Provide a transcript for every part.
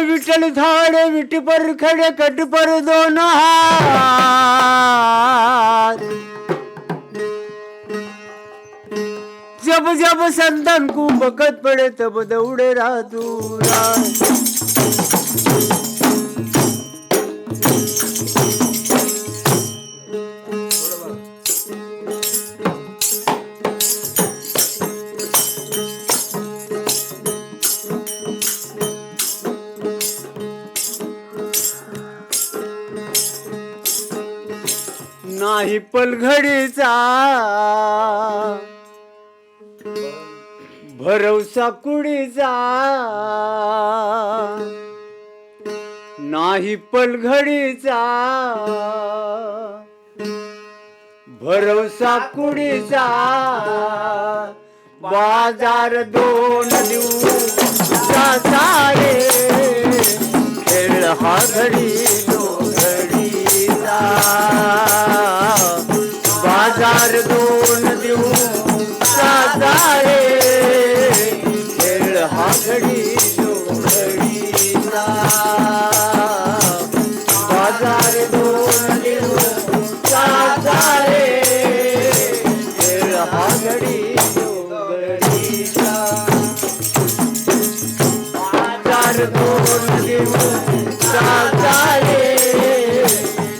विठ्ठल झाडे विटी पर खडे कट पर दोन हात जब जब संतन को बकत पड़े तब दौड़े रातू नाही पलघडीचा. भरवसा कुडीचा. नाही पलघडीचा. भरवसा कुडीचा. बाजार दोन दिवसा रे. खेळ हा घडी. बाजार देऊ दिवसाचा रे खेळ हा घडी दो बाजार दोन दिवसाचा रे खेळ हा घडी दो बाजार दोन दिवसाचा रे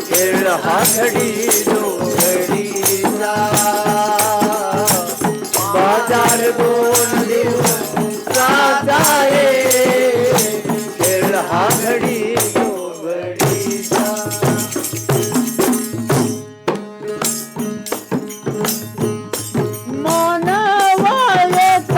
खेळ हा घडी दो घडीचा बाजार दोन दिवसाचा रे खेळ हा घडी दो घडीचा मानवायक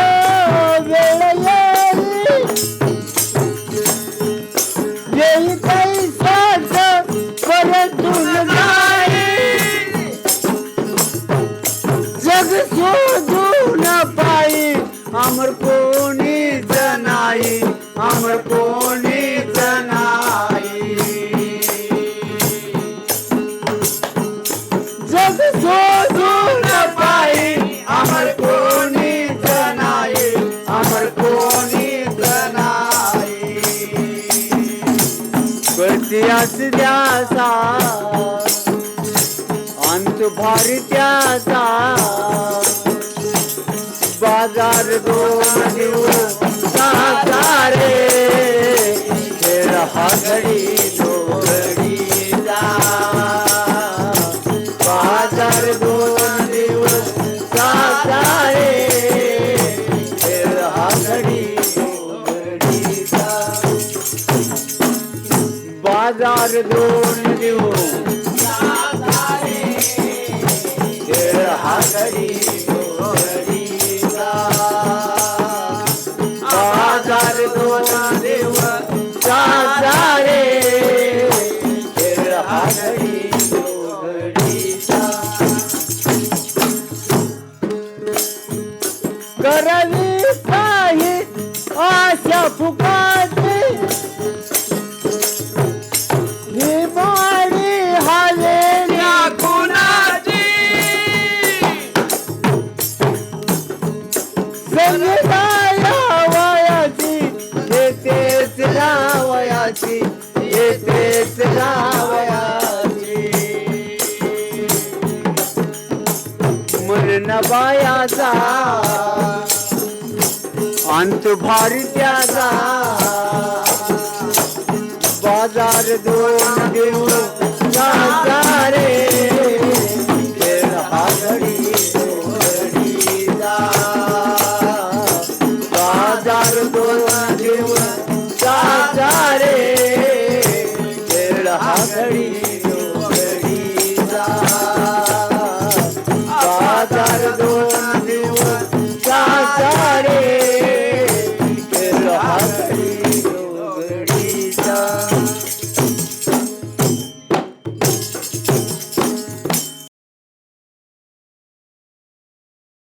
हमर कोणी जनाई हमर कोणी नाही जग शोधून पायी अमर कोणीच नाही अमर कोणीच नाही कळतीयाच द्यासा अंत भारत्याचा बाजार दोन दिवसाचा रे खेळ हा घडी तो घडीचा बाजार दोन दिवसाचा रे खेळ हा घडी बाजार दोन दिवस खेळ हा घडी फुकाची ही माडी हालेल्या कुणाची संगीताया वयाची येतेच रावयाची येतेच रावयाची मरण बायाचा अंत भारी त्याचा बाजार दोन देऊ रे खेळ बाजार दोन